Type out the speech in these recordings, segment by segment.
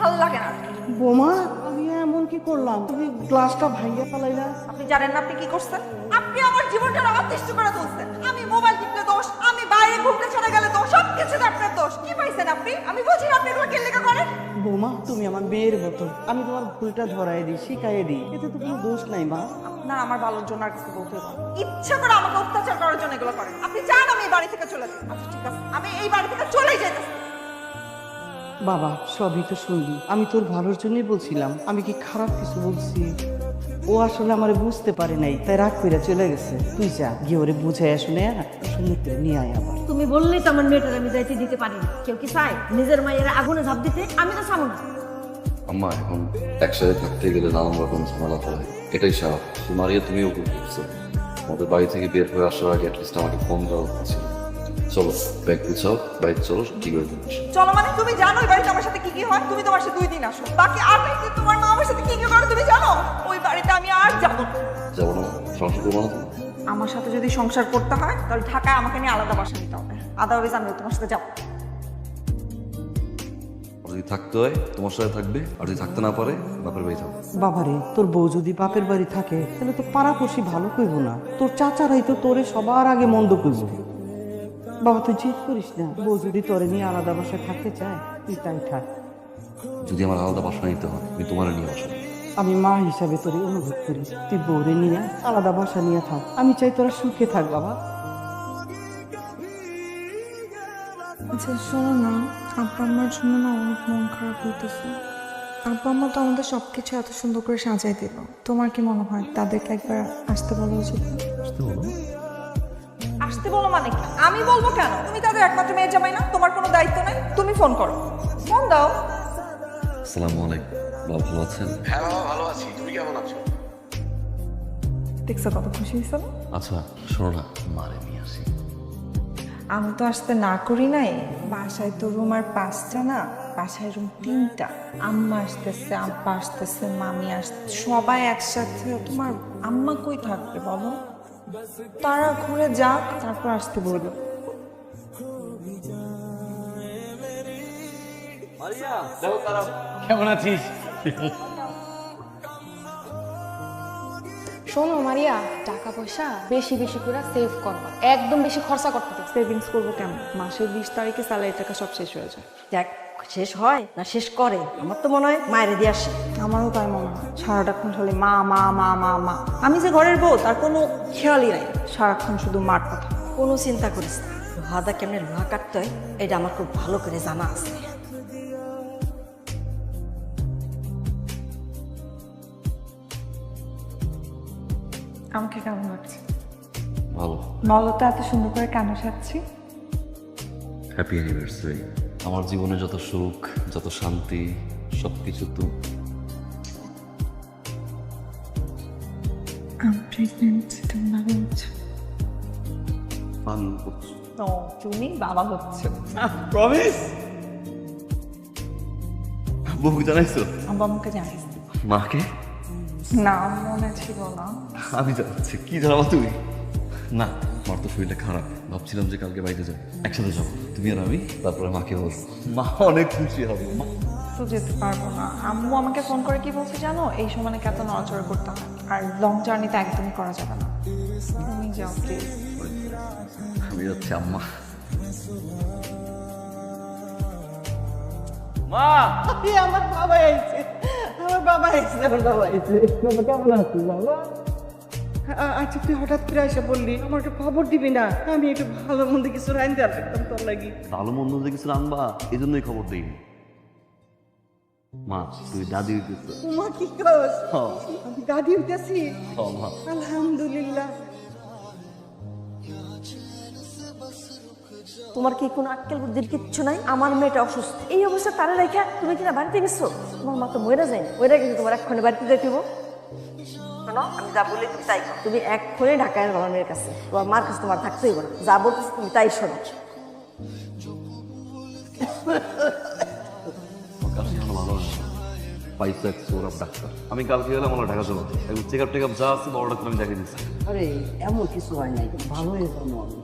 ভালো লাগে না। বোমা আমি এমন কি করলাম? তুমি গ্লাসটা ভাঙিয়ে ফেলাইলা। আপনি জানেন না আপনি কি করছেন? আপনি আমার জীবনটা অতিষ্ঠ করে তুলছেন। আমি মোবাইল টিপলে দোষ আমি বাইরে ঘুরতে চলে গেলে দোষ সব কিছুতে আপনার দোষ। কি পাইছেন আপনি? আমি বুঝি আপনি এগুলো কেলেকা করেন। বোমা তুমি আমার মেয়ের মতো। আমি তোমার ভুলটা ধরাই দিই শিখাই দিই। এতে তো কোনো দোষ নাই মা। আপনার আমার ভালোর জন্য আর কিছু বলতে ইচ্ছা করে আমাকে অত্যাচার করার জন্য এগুলো করেন। আপনি চান আমি এই বাড়ি থেকে চলে যাই? আচ্ছা ঠিক আছে। আমি এই বাড়ি থেকে চলেই যেতেছি বাবা সবই তো শুনলি আমি তোর ভালোর জন্যই বলছিলাম। আমি কি খারাপ কিছু বলছি? ও আসলে আমার বুঝতে পারে নাই তাই রাগ করে চলে গেছে। তুই যা গিয়ে ওরে বুঝাই শুনে সুন্দর করে নিয়ে আয় আবার। তুমি বললেই তো আমার মেয়েটার আমি যাইতে দিতে পারি কেউ কি চায়? নিজের মায়ের আগুনে ঝাঁপ দিতে? আমি তো চাবো না। আম্মা এখন একসাথে থাকতে গেলে নানান রকম ঝামেলা হয়। এটাই স্বাভাবিক। মারিয়া তুমিও ভুল করছ আমাদের বাড়ি থেকে বের হয়ে আসার আগে অ্যাটলিস্ট আমাকে ফোন দেওয়া উচিত চলো ব্যাগ গুছাও বাইক চলো কি করে দিচ্ছি চলো মানে তুমি জানো বাড়িতে আমার সাথে কি কি হয় তুমি তোমার সাথে দুই দিন আসো। বাকি আঠাশ দিন তোমার মা আমার সাথে কি কি করে তুমি জানো? ওই বাড়িতে আমি আর যাব না। যাব না? সংসার করব না? আমার সাথে যদি সংসার করতে হয় তাহলে ঢাকায় আমাকে নিয়ে আলাদা বাসা নিতে হবে। আদারওয়াইজ আমি তোমার সাথে যাব যদি থাকতে হয় তোমার সাথে থাকবে আর যদি থাকতে না পারে বাপের বাড়ি থাকবে বাবারে তোর বউ যদি বাপের বাড়ি থাকে তাহলে তো পাড়াপড়শি ভালো কইব না। তোর চাচারাই তো তোরে সবার আগে মন্দ কইব। বাবা তুই জিদ করিস না। বউ যদি তোরে নিয়ে আলাদা বাসায় থাকতে চায় তুই তাই থাক। যদি আমার আলাদা বাসা নিতে হয় আমি তোমার নিয়ে আসো আমি মা হিসাবে তোরে অনুভব করি। তুই বউরে নিয়ে আলাদা বাসা নিয়ে থাক। আমি চাই তোরা সুখে থাক বাবা। আচ্ছা শোনো না। আব্বা আম্মার জন্য না অনেক মন খারাপ হইতেছে। আব্বা আম্মা তো আমাদের সব কিছু এত সুন্দর করে সাজাই দিল। তোমার কি মনে হয় তাদেরকে একবার আসতে বলা উচিত? আসতে বলো। মানে কি? আমি বলব কেন? তুমি তাদের একমাত্র মেয়ের জামাই না তোমার কোনো দায়িত্ব নাই তুমি ফোন করো। ফোন দাও। আসসালামু আলাইকুম। বাবা ভালো আছেন? হ্যাঁ বাবা ভালো আছি। তুমি কেমন আছো? দেখছ কত খুশি হয়েছে না? আচ্ছা শোনো না মারে নিয়ে আসি। আমি তো আসতে না করি নাই। বাসায় তো রুম আর পাঁচটা না বাসায় রুম তিনটা। আম্মা আসতেছে আব্বা আসতেছে মামি আসতেছে সবাই একসাথে। তোমার আম্মা কই থাকবে বলো? তারা ঘুরে যাক তারপর আসতে বলব। কেমন আছিস? শোনো মারিয়া টাকা পয়সা বেশি বেশি করে সেভ করবা। একদম বেশি খরচা করতে সেভিংস করব কেমন? মাসের বিশ তারিখে স্যালারি টাকা সব শেষ হয়ে যায়। দেখ শেষ হয় না শেষ করে? আমার তো মনে হয় মায়ের দিয়ে আসে। আমারও তাই মনে হয়। সারাটাক্ষণ খালি মা মা মা মা মা। আমি যে ঘরের বউ তার কোনো খেয়ালই নাই। সারাক্ষণ শুধু মার কথা। কোনো চিন্তা করিস না। লোহাদা কেমনে লোহা কাটতে হয় এটা আমার খুব ভালো করে জানা আছে। আমাকে কেমন লাগছে? ভালো। বলো তো এত সুন্দর করে কেন সাজছি? হ্যাপি অ্যানিভার্সারি আমার জীবনে যত সুখ যত শান্তি সব কিছু তো হচ্ছে। পান করছ তুমি বাবা হচ্ছে। প্রমিস জানাইছো? জানিস মাকে? না মনে ছিল না। আমি জানাচ্ছি কি জানাব তুমি? না আমার তো শরীরটা খারাপ। ভাবছিলাম যে কালকে বাইরে যাব। একসাথে যাব। তুমি আর আমি তারপরে মাকে বলব মা অনেক খুশি হবে। মা। তো যেতে পারব না। আম্মু আমাকে ফোন করে কি বলছে জানো? এই সময় নাকি এত নড়াচড়া করতে হয়। আর লং জার্নিতে একদমই করা যাবে না। তুমি যাও প্লিজ আমি যাচ্ছি আম্মা। এই আমার বাবা আইছে আমার বাবা আইছে আমার বাবা আইছে বাবা কেমন আছিস? বাবা আচ্ছা তুই হঠাৎ করে এসে বললি আমার একটা খবর দিবি না? আমি একটু ভালো মন্দ কিছু রাইন্দে রাখতাম তোর লাগি। ভালো মন্দ যে কিছু রাখবা এই জন্যই খবর দিইনি। মা তুই দাদি হইতেছ মা কি কস? আমি দাদি মা। আলহামদুলিল্লাহ। তোমার কি কোনো আক্কেল বুদ্ধির কিচ্ছু নাই? আমার মেয়েটা অসুস্থ। এই অবস্থা তারা রেখে তুমি কিনা বাড়িতে গেছো? তোমার মা তো মরে যায় মরে গেছে তোমার এক্ষণে বাড়িতে যেতে হব শোনো আমি যা বলি তুমি তাই করো। তুমি এক্ষুনি ঢাকায় আমার মেয়ের কাছে তোমার মার কাছে তোমার থাকতেই পারো যা বলতেছি তুমি তাই শোনো। আমার ভালো ভালো পাইছে এক সৌরভ ডাক্তার। আমি কালকে গেলাম আমার ঢাকা চলো একটু চেক আপ টেক আপ যা আছে বড় ডাক্তার আমি দেখিয়ে দিচ্ছি। আরে এমন কিছু হয় নাই। ভালো হয়েছে যাব আমি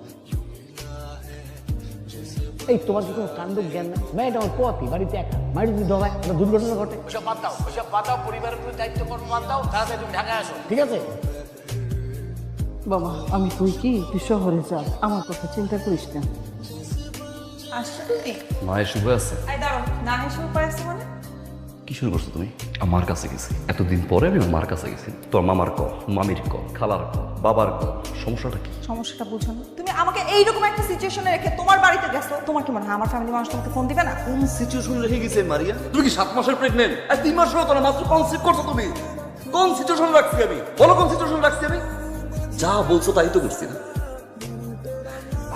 এই তোমার কি কোনো কাণ্ড জ্ঞান না মেয়েটা আমার পোয়াতি বাড়িতে একা। বাড়ি যদি দবায় একটা দুর্ঘটনা ঘটে। ওসব বাদ দাও ওসব বাদ দাও পরিবারের প্রতি দায়িত্ব কর্ম বাদ দাও তাড়াতাড়ি তুমি ঢাকায় আসো। ঠিক আছে? বাবা আমি তুই কি? তুই শহরে যা আমার কথা চিন্তা করিস না। আসছো তুমি? মায়ের শুভ আছে। আই দাঁড়ো না এসে উপরে আসছে মানে? কি শুরু করছ তুমি আমার কাছে গেছি। এতদিন পরে আমি আমার কাছে গেছি। তোর মামার ক মামির ক খালার ক বাবার ক সমস্যাটা কি? সমস্যাটা বুঝো না। তুমি আমাকে এইরকম একটা সিচুয়েশনে রেখে তোমার বাড়িতে গেছো তোমার কি মনে হয় আমার ফ্যামিলি মানুষ তোমাকে ফোন দিবে না? কোন সিচুয়েশন রেখে গেছে মারিয়া? তুমি কি সাত মাসের প্রেগনেন্ট আর তিন মাস হলো মাত্র কনসিভ করছ তুমি। কোন সিচুয়েশন রাখছি আমি? বলো কোন সিচুয়েশন রাখছি আমি? যা বলছো তাই তো করছি না।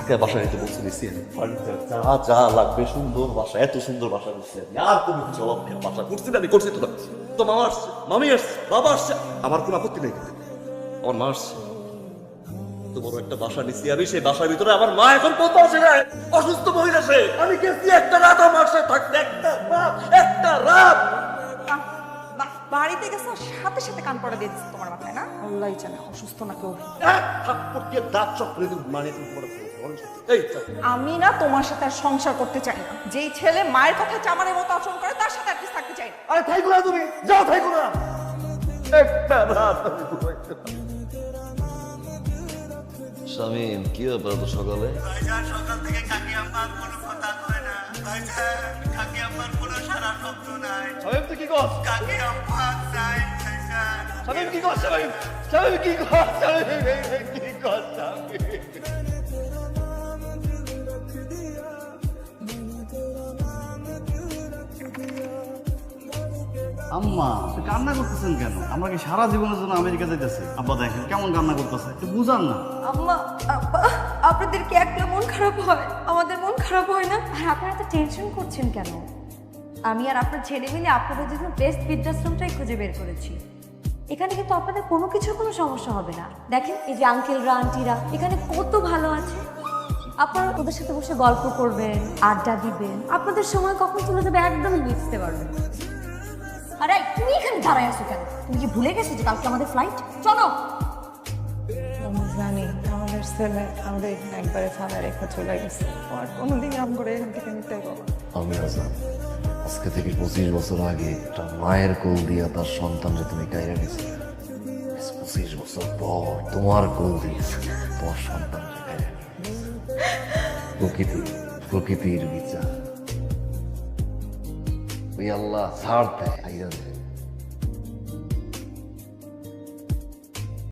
তাকে বাসা নিতে বলছো নিছি ফার্নিচার যা যা লাগবে সুন্দর বাসা এত সুন্দর বাসা আমি। আর কোনো কিছু অভাব নেই বাসা করছি না আমি করছি তো না তো মামা আসছে মামি আসছে বাবা আসছে। আমার কোনো আপত্তি নেই আমার মা আসছে। তো বড় একটা বাসা নিছি আমি সেই বাসার ভিতরে আমার মা এখন কত আছে না অসুস্থ মহিলা সে। আমি গেছি একটা রাত আমার সাথে থাকতে একটা রাত একটা রাত। বাড়িতে গেছো সাথে সাথে কান পড়া দিয়ে দিচ্ছে তোমার মাথায় না? আল্লাহ জানে অসুস্থ না কেউ দাঁত চক্রে মানে তুমি। এই তো। আমি না তোমার সাথে আর সংসার করতে চাই না। যেই ছেলে মায়ের কথা চামারের মতো আচরণ করে তার সাথে আর থাকতে চাই না। আরে থাইকো না তুমি। যাও থাইকো না। একটা রাত। শামিম কি ব্যাপার তো সকালে? সকাল থেকে কাকি আম্মা কোনো কথা কয় না। কাকি আম্মার কোনো সারা শব্দ নাই। শামিম তুই কি কর কাকি আম্মা চাই শামিম কি কর শামিম? শামিম কি শামিম কি কর আম্মা কান্না করতেছেন কেন? আমরা কি সারা জীবনের জন্য আমেরিকা যাইতেছি? আব্বা দেখেন কেমন কান্না করতেছে? একটু বুঝান না। আম্মা আব্বা আপনাদের কি একটা মন খারাপ হয়? আমাদের মন খারাপ হয় না? আর আপনারা তো টেনশন করছেন কেন? আমি আর আপনার ছেলে মিলে আপনাদের জন্য বেস্ট বৃদ্ধাশ্রমটাই খুঁজে বের করেছি। এখানে কিন্তু আপনাদের কোনো কিছুর কোনো সমস্যা হবে না। দেখেন এই যে আঙ্কেলরা আন্টিরা এখানে কত ভালো আছে। আপনারা ওদের সাথে বসে গল্প করবেন আড্ডা দিবেন। আপনাদের সময় কখন চলে যাবে একদমই বুঝতে পারবেন আরে তুমি এখানে দাঁড়ায় আছো কেন? তুমি কি ভুলে গেছো যে কালকে আমাদের ফ্লাইট চলো। জানি আমাদের ছেলে আমাদের এখানে একবারে ফালা রেখা চলে গেছে। আর কোনোদিন আম করে এখান থেকে নিতে পারব আমি আজান আজকে থেকে পঁচিশ বছর আগে একটা মায়ের কোল দিয়া তার সন্তানকে তুমি কাইরা গেছি পঁচিশ বছর পর তোমার কোল দিয়ে তোমার সন্তানকে কাইরা প্রকৃতি প্রকৃতির বিচার। ওই আল্লাহ ছাড় দেয় আইরা দেয়